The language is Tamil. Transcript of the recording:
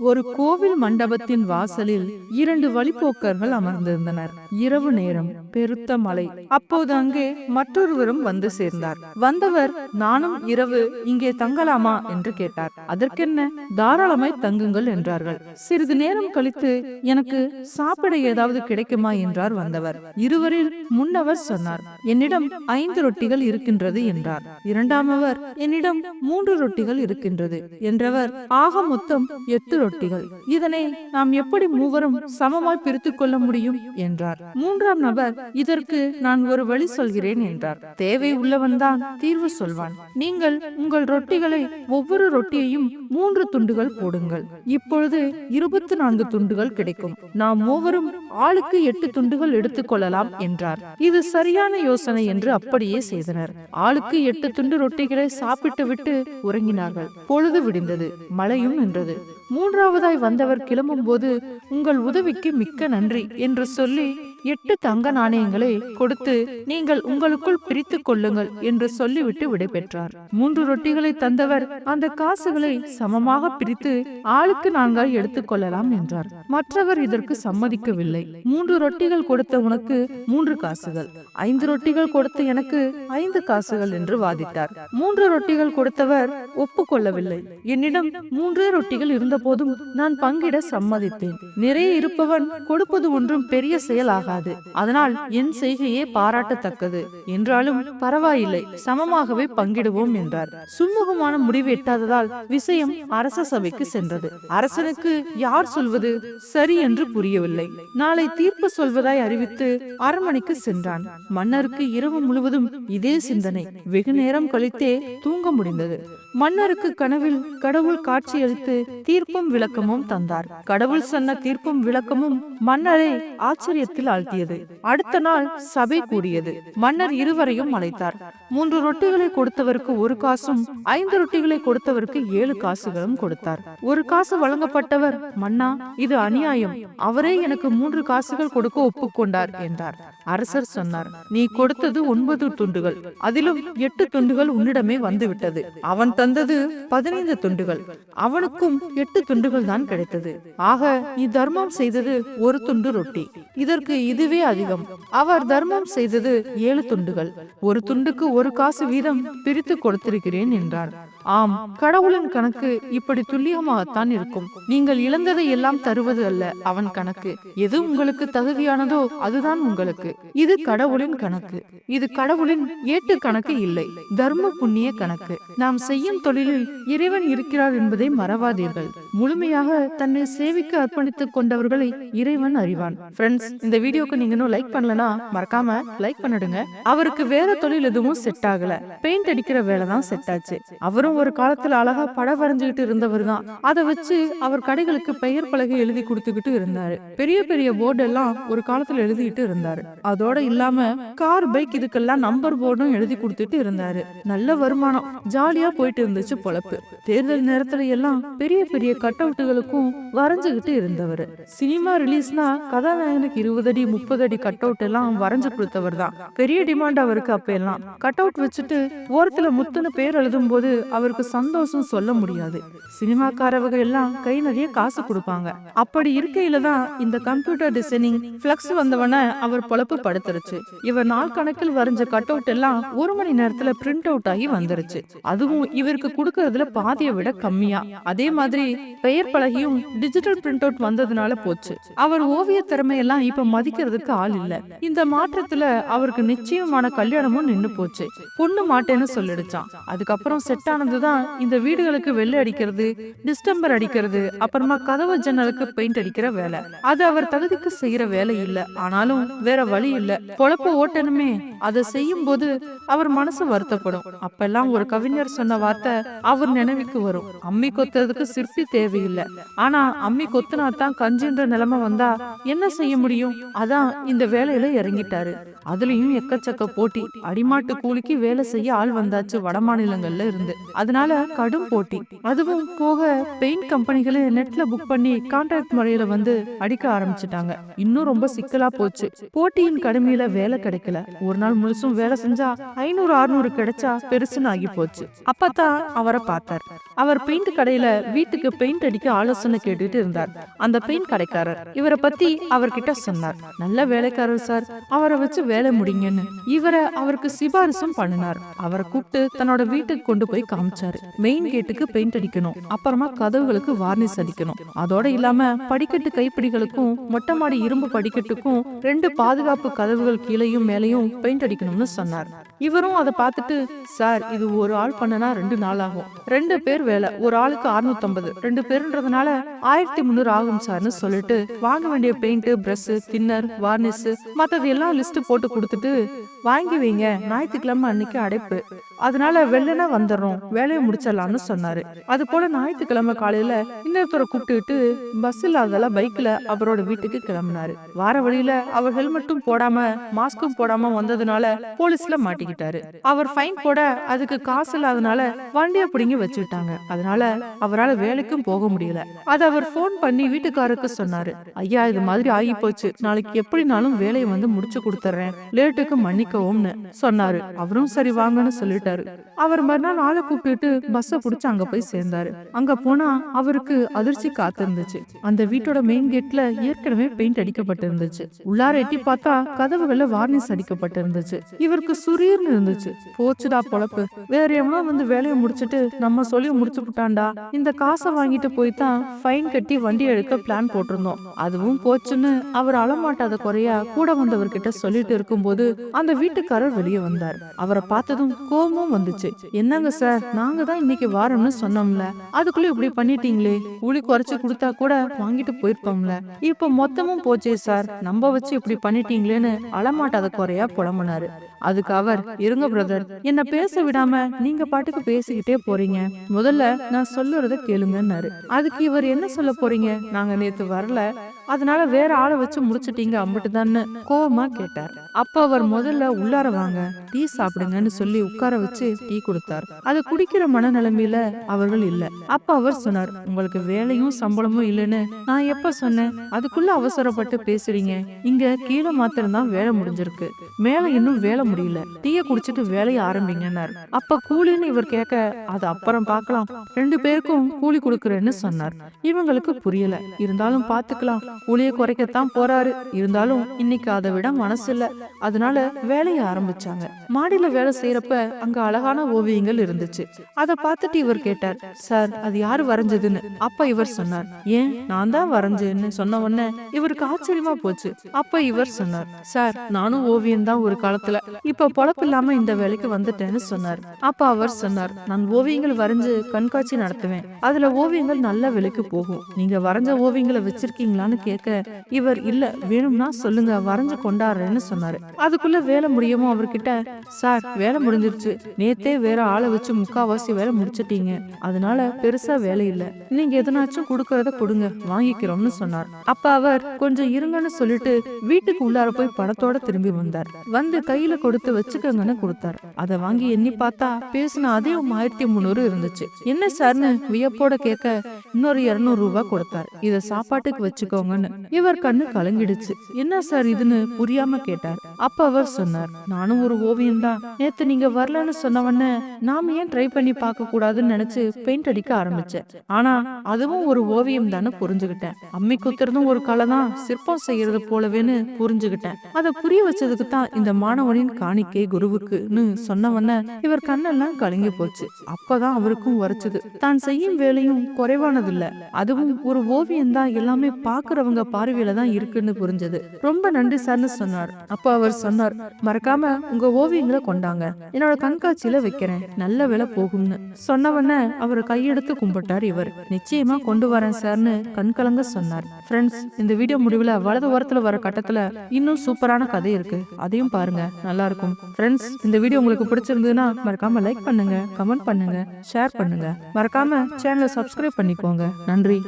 ஒரு கோவில் மண்டபத்தின் வாசலில் இரண்டு வழிபோக்கர்கள் அமர்ந்திருந்தனர். இரவு நேரம் பெருத்த மலை அப்போது அங்கே மற்றொருவரும் வந்து சேர்ந்தார். வந்தவர் நானும் இரவு இங்கே தங்கலாமா? என்று கேட்டார். அதற்கென்ன? தாராளமாய் தங்குங்கள் என்றார்கள். சிறிது நேரம் கழித்து எனக்கு சாப்பிட ஏதாவது கிடைக்குமா? என்றார் வந்தவர். இருவரில் முன்னவர் சொன்னார் என்னிடம் ஐந்து ரொட்டிகள் இருக்கின்றது என்றார். இரண்டாமவர் என்னிடம் மூன்று ரொட்டிகள் இருக்கின்றது என்றவர் ஆக மொத்தம் எட்டு ரொட்டிகள் இதனை நாம் எப்படி மூவரும் சமமாய் பிரித்துக் கொள்ள முடியும் என்றார். மூன்றாம் நபர் இதற்கு நான் ஒரு வழி சொல்கிறேன் என்றார். தேவை உள்ளவன்தான் தீர்வு சொல்வான். நீங்கள் உங்கள் ரொட்டிகளை ஒவ்வொரு ரொட்டியையும் மூன்று துண்டுகள் போடுங்கள். இப்பொழுது இருபத்தி நான்கு துண்டுகள் கிடைக்கும். நாம் மூவரும் ஆளுக்கு எட்டு துண்டுகள் எடுத்துக்கொள்ளலாம் என்றார். இது சரியான யோசனை என்று அப்படியே செய்தனர். ஆளுக்கு எட்டு துண்டு ரொட்டிகளை சாப்பிட்டு விட்டு உறங்கினார்கள். பொழுது விடிந்தது. மழையும் நின்றது. மூன்றாவதாய் வந்தவர் கிளம்பும் போது உங்கள் உதவிக்கு மிக்க நன்றி என்று சொல்லி எட்டு தங்க நாணயங்களை கொடுத்து நீங்கள் உங்களுக்குள் பிரித்து கொள்ளுங்கள் என்று சொல்லிவிட்டு விடைபெற்றார். மூன்று ரொட்டிகளை தந்தவர் அந்த காசுகளை சமமாக பிரித்து ஆளுக்கு நான்காய் எடுத்துக்கொள்ளலாம் என்றார். மற்றவர் இதற்கு சம்மதிக்கவில்லை. மூன்று ரொட்டிகள் கொடுத்த உனக்கு மூன்று காசுகள். ஐந்து ரொட்டிகள் கொடுத்த எனக்கு ஐந்து காசுகள் என்று வாதிட்டார். மூன்று ரொட்டிகள் கொடுத்தவர் ஒப்புக்கொள்ளவில்லை. என்னிடம் மூன்றே ரொட்டிகள் இருந்த போதும் நான் பங்கிட சம்மதித்தேன். நிறைய இருப்பவன் கொடுப்பது ஒன்றும் பெரிய செயலாக ஆகாது அதனால் என் செய்கையே பாராட்டத்தக்கது. என்றாலும் பரவாயில்லை. சமமாகவே பங்கிடுவோம் என்றார். சுமூகமான முடிவு எட்டாததால் விஷயம் அரச சபைக்கு சென்றது. அரசனுக்கு யார் சொல்வது சரி என்று புரியவில்லை. நாளை தீர்ப்பு சொல்வதாய் அறிவித்து அரண்மனைக்கு சென்றான். மன்னருக்கு இரவு முழுவதும் இதே சிந்தனை. வெகு நேரம் கழித்தே தூங்க முடிந்தது. மன்னருக்கு கனவில் கடவுள் காட்சியளித்து தீர்ப்பும் விளக்கமும் தந்தார். கடவுள் சொன்ன தீர்ப்பும் விளக்கமும் மன்னரை ஆச்சரியத்தில் ஆழ்த்தியது அடுத்த நாள் சபை கூடியது. மன்னர் இருவரையும் அழைத்தார். மூன்று ரொட்டிகளை கொடுத்தவருக்கு ஒரு காசும் ஐந்து ரொட்டிகளை கொடுத்தவருக்கு ஏழு காசுகளும் கொடுத்தார். ஒரு காசு வழங்கப்பட்டவர் மன்னா இது அநியாயம். அவரே எனக்கு மூன்று காசுகள் கொடுக்க ஒப்புக்கொண்டார் என்றார். அரசர் சொன்னார் நீ கொடுத்தது ஒன்பது துண்டுகள். அதிலும் எட்டு துண்டுகள் உன்னிடமே வந்துவிட்டது. அவன் தந்தது பதினைந்து துண்டுகள். அவனுக்கும் எட்டு துண்டுகள் தான் கிடைத்தது. ஆக நீ தர்மம் செய்தது ஒரு துண்டு ரொட்டி. இதற்கு இதுவே அதிகம். அவர் தர்மம் செய்தது ஏழு துண்டுகள். ஒரு துண்டுக்கு ஒரு காசு வீதம் பிரித்து கொடுத்திருக்கிறேன் என்றார். ஆம் கடவுளின் கணக்கு இப்படி துல்லியமாகத்தான் இருக்கும். நீங்கள் இழந்ததை எல்லாம் தருவது அல்ல அவன் கணக்கு. எது உங்களுக்கு தகுதியானதோ அதுதான் உங்களுக்கு. இது கடவுளின் கணக்கு. இது கடவுளின் ஏட்டு கணக்கு இல்லை தர்ம புண்ணிய கணக்கு. நாம் செய்யும் தொழிலில் இறைவன் இருக்கிறார் என்பதை மறவாதீர்கள். முழுமையாக தன்னை சேவிக்க அர்ப்பணித்துக் கொண்டவர்களை இறைவன் அறிவான். ஃப்ரெண்ட்ஸ் இந்த வீடியோக்கு நீங்க இன்னும் லைக் பண்ணலனா மறக்காம லைக் பண்ணிடுங்க. அவருக்கு வேற தொழில் எதுவும் செட் ஆகல. பெயிண்ட் அடிக்கிற வேலை தான் செட் ஆச்சு. அவரும் ஒரு காலத்துல அழகா படம் வரைஞ்சுகிட்டு இருந்தவர் தான். அதை வச்சு அவர் கடைகளுக்கு பெயர் பலகை எழுதி கொடுத்துக்கிட்டு இருந்தாரு. பெரிய பெரிய போர்டு எல்லாம் ஒரு காலத்துல எழுதிட்டு இருந்தாரு. அதோட இல்லாம கார் பைக் இதுக்கெல்லாம் நம்பர் போர்டும் எழுதி கொடுத்துட்டு இருந்தாரு. நல்ல வருமானம். ஜாலியா போயிட்டு இருந்துச்சு பொழப்பு. தேர்தல் நேரத்துல எல்லாம் பெரிய பெரிய கட் அவுட்டுகளுக்கும் வரைஞ்சுகிட்டு இருந்தவர். சினிமா ரிலீஸ்னா கதாநாயகனுக்கு இருபது அடி முப்பது அடி கட் அவுட் எல்லாம் வரைஞ்சு கொடுத்தவர் தான். பெரிய டிமாண்ட் அவருக்கு அப்ப எல்லாம். கட் அவுட் வச்சுட்டு ஓரத்துல முத்துன்னு பேர் எழுதும் போது அவருக்கு சந்தோஷம் சொல்ல முடியாது. சினிமாக்காரவங்க எல்லாம் கை நிறைய காசு கொடுப்பாங்க. அப்படி இருக்கையில தான் இந்த கம்ப்யூட்டர் டிசைனிங் பிளக்ஸ் வந்தவன அவர் பொழப்பு படுத்துருச்சு இவர் நாள் கணக்கில் வரைஞ்ச கட் அவுட் எல்லாம் ஒரு மணி நேரத்துல பிரிண்ட் அவுட் ஆகி வந்துருச்சு. அதுவும் இவருக்கு கொடுக்கறதுல பாதியை விட கம்மியா. அதே மாதிரி பெயர் பலகையும் டிஜிட்டல் பிரிண்ட் அவுட் வந்ததுனால போச்சு. அவர் ஓவிய திறமையெல்லாம் இப்ப மதிக்கிறதுக்கு ஆள் இல்ல. இந்த மாற்றத்துல அவருக்கு நிச்சயமான கல்யாணமும் நின்னு போச்சு. பொண்ணு மாட்டேன்னு சொல்லிடுச்சான் அதுக்கப்புறம் செட் ஆனது தான் இந்த வீடுகளுக்கு வெள்ளை அடிக்கிறது டிஸ்டம்பர் அடிக்கிறது அப்புறமா கதவு ஜன்னலுக்கு பெயிண்ட் அடிக்கிற வேலை. அது அவர் தகுதிக்கு செய்யற வேலை இல்ல. ஆனாலும் வேற வழி இல்ல. பொழப்ப ஓட்டணுமே. அதை செய்யும் போது அவர் மனசு வருத்தப்படும். அப்பெல்லாம் ஒரு கவிஞர் சொன்ன வார்த்தை அவர் நினைவுக்கு வரும். அம்மி கொத்துறதுக்கு சிற்பி தேவையில்லை. ஆனா அம்மி கொத்துனா தான் கஞ்சின்ற நிலைமை வந்தா என்ன செய்ய முடியும்? அதான் இந்த வேலையில இறங்கிட்டாரு. அதுலயும் எக்கச்சக்க போட்டி. அடிமாட்டு கூலிக்கு வேலை செய்ய ஆள் வந்தாச்சு வட மாநிலங்கள்ல இருந்து. அதனால கடும் போட்டி. அதுவும் போக பெயிண்ட் கம்பெனிகளே நெட்ல புக் பண்ணி கான்ட்ராக்ட் முறையில வந்து அடிக்க ஆரம்பிச்சிட்டாங்க. இன்னும் ரொம்ப சிக்கலா போச்சு. போட்டியின் கடுமையில வேலை கிடைக்கல. ஒரு நாள் முழுசும் வேலை செஞ்சா ஐநூறு அறுநூறு கிடைச்சா பெருசுன்னு ஆகி போச்சு. அப்பதான் அவரை பார்த்தார். அவர் பெயிண்ட் கடையில வீட்டுக்கு பெயிண்ட் அடிக்க ஆலோசனை கேட்டுட்டு இருந்தார். அந்த பெயிண்ட் கடைக்காரர் இவரை பத்தி அவர்கிட்ட சொன்னார். நல்ல வேலைக்காரர் சார். அவரை வச்சு வேலை முடிங்கன்னு. இவரை அவருக்கு சிபாரிசும் பண்ணினார். அவரை கூப்பிட்டு தன்னோட வீட்டுக்கு கொண்டு போய் ஆரம்பிச்சாரு. மெயின் கேட்டுக்கு பெயிண்ட் அடிக்கணும். அப்புறமா கதவுகளுக்கு வார்னிஷ் அடிக்கணும். அதோட இல்லாம படிக்கட்டு கைப்பிடிகளுக்கும் மொட்டை மாடி இரும்பு படிக்கட்டுக்கும் ரெண்டு பாதுகாப்பு கதவுகள் கீழையும் மேலையும் பெயிண்ட் அடிக்கணும்னு சொன்னார். இவரும் அதை பார்த்துட்டு சார் இது ஒரு ஆள் பண்ணனா ரெண்டு நாள் ஆகும். ரெண்டு பேர் வேலை ஒரு ஆளுக்கு 650 ரெண்டு பேருன்றதுனால ஆயிரத்தி முந்நூறு ஆகும் சார்னு சொல்லிட்டு வாங்க வேண்டிய பெயிண்ட் பிரஷ் தின்னர் வார்னிஷ் மத்தது எல்லாம் லிஸ்ட் போட்டு கொடுத்துட்டு வாங்கி வைங்க ஞாயிற்றுக்கிழமை அன்னைக்கு அடைப்பு. அதனால வெள்ளனா வந்துடுறோம் வேலையை முடிச்சிடலாம்னு சொன்னாரு. அது போல ஞாயிற்றுக்கிழமை காலையில இன்னொருத்தரை கூப்பிட்டுட்டு பஸ் இல்லாததெல்லாம் பைக்ல அவரோட வீட்டுக்கு கிளம்பினாரு. வார வழியில அவர் ஹெல்மெட்டும் போடாம மாஸ்கும் போடாம வந்ததுனால போலீஸ்ல மாட்டிக்கிட்டாரு அவர் ஃபைன் போட அதுக்கு காசு இல்லாதனால வண்டியை பிடுங்கி வச்சுட்டாங்க. அதனால அவரால் வேலைக்கும் போக முடியல. அது அவர் ஃபோன் பண்ணி வீட்டுக்காரருக்கு சொன்னாரு. ஐயா இது மாதிரி ஆகி போச்சு. நாளைக்கு எப்படினாலும் வேலையை வந்து முடிச்சு கொடுத்துறேன். லேட்டுக்கு மன்னிக்கவும்னு சொன்னாரு. அவரும் சரி வாங்கன்னு சொல்லிட்டாரு. அவர் மறுநாள் ஆளை கூப்பிட்டு பஸ்ஸ புடிச்சு அங்க போய் சேர்ந்தாரு. அங்க போனா அவருக்கு அதிர்ச்சி காத்திருந்துச்சு. அந்த வீட்டோட மெயின் கேட்ல ஏற்கனவே பெயிண்ட் அடிக்கப்பட்டிருந்துச்சு. உள்ளார எட்டி பார்த்தா கதவுகள்ல வார்னிஷ் அடிக்கப்பட்டிருந்துச்சு. இவருக்கு சுரீர்னு இருந்துச்சு. போச்சுடா பொழப்பு. வேற எவனோ வந்து வேலையை முடிச்சிட்டு நம்ம சொல்லி முடிச்சு விட்டாண்டா இந்த காசை வாங்கிட்டு போய் தான் ஃபைன் கட்டி வண்டி எடுக்க பிளான் போட்டிருந்தோம். அதுவும் போச்சுன்னு அவர் அழமாட்டாத குறையா கூட வந்தவர்கிட்ட சொல்லிட்டு இருக்கும்போது அந்த வீட்டுக்காரர் வெளியே வந்தார். அவரை பார்த்ததும் கோபமும் வந்துச்சு. என்னங்க சார் நாங்க தான் இன்னைக்கு வாரம்னு சொன்னோம்ல. அதுக்குள்ள இப்படி பண்ணிட்டீங்களே? கூலி குறைச்சு கொடுத்தா கூட வாங்கிட்டு போயிருப்போம்ல இப்ப மொத்தமும் போச்சே சார். நம்ம வச்சு இப்படி பண்ணிட்டீங்களேன்னு அழமாட்டாத குறையா புலம்புனாரு. அதுக்கு அவர் இருங்க பிரதர் என்ன பேச விடாம நீங்க பாட்டுக்கு பேசிக்கிட்டே போறீங்க. முதல்ல நான் சொல்லுறத கேளுங்கன்னாரு. அதுக்கு இவர் என்ன சொல்ல போறீங்க? நாங்க நேத்து வரல. அதனால வேற ஆளை வச்சு முடிச்சிட்டீங்க அம்பிட்டுதான்னு கோவமா கேட்டார். அப்ப அவர் முதல்ல உள்ளார வாங்க டீ சாப்பிடுங்கன்னு சொல்லி உட்கார வச்சு டீ கொடுத்தார். அதை குடிக்கிற மனநிலைமையில அவர்கள் இல்ல. அப்ப அவர் சொன்னார் உங்களுக்கு வேலையும் சம்பளமும் இல்லைன்னு நான் எப்ப சொன்னேன்? அதுக்குள்ள அவசரப்பட்டு பேசுறீங்க. இங்க கீழே மாத்திரம் தான் வேலை முடிஞ்சிருக்கு. மேல இன்னும் வேலை முடியல. டீய குடிச்சிட்டு வேலையை ஆரம்பிங்கன்னார். அப்ப கூலின்னு இவர் கேட்க அது அப்புறம் பார்க்கலாம். ரெண்டு பேருக்கும் கூலி கொடுக்குறேன்னு சொன்னார். இவங்களுக்கு புரியல. இருந்தாலும் பாத்துக்கலாம் கூலியை குறைக்கத்தான் போறாரு. இருந்தாலும் இன்னைக்கு அதை விட மனசு இல்ல. அதனால வேலைய ஆரம்பிச்சாங்க. மாடியில வேலை செய்யறப்ப அங்க அழகான ஓவியங்கள் இருந்துச்சு. அத பார்த்துட்டு இவர் கேட்டார் சார் அது யாரு வரைஞ்சதுன்னு? அப்ப இவர் சொன்னார் ஏன் நான் தான் வரைஞ்சேன்னு சொன்ன உடனே இவருக்கு ஆச்சரியமா போச்சு. அப்ப இவர் சொன்னார் சார் நானும் ஓவியம் தான் ஒரு காலத்துல. இப்ப பொழப்பு இல்லாம இந்த வேலைக்கு வந்துட்டேன்னு சொன்னார். அப்ப அவர் சொன்னார் நான் ஓவியங்கள் வரைஞ்சு கண்காட்சி நடத்துவேன். அதுல ஓவியங்கள் நல்ல விலைக்கு போகும். நீங்க வரைஞ்ச ஓவியங்களை வச்சிருக்கீங்களான்னு கேட்க இவர் இல்ல வேணும்னா சொல்லுங்க வரைஞ்சு கொண்டாடுறேன்னு சொன்னார். அதுக்குள்ள வேலை முடியுமோ அவர்கிட்ட சார் வேலை முடிஞ்சிருச்சு. நேத்தே வேற ஆளை வச்சு முக்காவாசி வேலை முடிச்சிட்டீங்க. அதனால பெருசா வேலை இல்ல. நீங்க எதனாச்சும் கொடுக்கறத கொடுங்க. வாங்கிக்கிறோம்னு சொன்னார். அப்ப அவர் கொஞ்சம் இருங்கன்னு சொல்லிட்டு வீட்டுக்கு உள்ளார போய் பணத்தோட திரும்பி வந்தார். வந்து கையில கொடுத்து வச்சுக்கோங்கன்னு கொடுத்தார். அதை வாங்கி எண்ணி பார்த்தா பேசின அதே ஆயிரத்தி முந்நூறு இருந்துச்சு. என்ன சார்னு வியப்போட கேட்க இன்னொரு இருநூறு ரூபாய் கொடுத்தார். இத சாப்பாட்டுக்கு வச்சுக்கோங்கன்னு. இவர் கண்ணு கலங்கிடுச்சு. என்ன சார் இதுன்னு புரியாம கேட்டார். அப்ப அவர் சொன்னார் நானும் ஒரு ஓவியம் தான் நேத்து நீங்க வரலன்னு சொன்னவன நாம ஏன் ட்ரை பண்ணி பார்க்க கூடாதுன்னு நினைச்சு பெயிண்ட் அடிக்க ஆரம்பிச்சேன். ஆனா அதுவும் ஒரு ஓவியம் தானே புரிஞ்சுகிட்டேன் அம்மி குத்துறதும் ஒரு கலை தான் சிற்பம் செய்யறது போலவேன்னு புரிஞ்சுகிட்டேன் அதை புரிய வச்சதுக்கு தான் இந்த மாணவனின் காணிக்கை குருவுக்குன்னு சொன்னவன இவர் கண்ணெல்லாம் கலங்கி போச்சு. அப்பதான் அவருக்கும் உரைச்சது. தான் செய்யும் வேலையும் குறைவானதில்ல. அதுவும் ஒரு ஓவியம் தான் எல்லாமே பாக்குறவங்க பார்வையில தான் இருக்குன்னு புரிஞ்சது. ரொம்ப நன்றி சார்னு சொன்னார். அப்ப அப்ப அவர் சொன்னார் மறக்காம உங்க ஓவியங்களை கொண்டாங்க. என்னோட கண்காட்சியில வைக்கிறேன். நல்ல விலை போகும்னு. சொன்னவன அவர் கையெடுத்து கும்பிட்டார் இவர். நிச்சயமா கொண்டு வரேன் சார்னு கண்கலங்க சொன்னார். ஃப்ரெண்ட்ஸ் இந்த வீடியோ முடிவுல வலது ஓரத்துல வர கட்டத்துல இன்னும் சூப்பரான கதை இருக்கு. அதையும் பாருங்க. நல்லா இருக்கும். ஃப்ரெண்ட்ஸ் இந்த வீடியோ உங்களுக்கு பிடிச்சிருந்ததுன்னா மறக்காம லைக் பண்ணுங்க கமெண்ட் பண்ணுங்க ஷேர் பண்ணுங்க. மறக்காம சேனலை சப்ஸ்கிரைப் பண்ணிக்கோங்க. நன்றி.